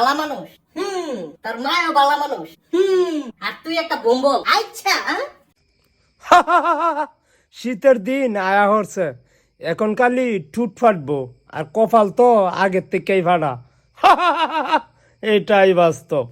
ভালা মানুষ। হুম তার মায়ও বালা মানুষ। হুম আর তুই একটা বোম্বল। আচ্ছা? শীতের দিন আয়া হচ্ছে এখন কালি ঠুট ফাটবো। আর কপাল তো আগের থেকেই ফাটা এটাই বাস্তব।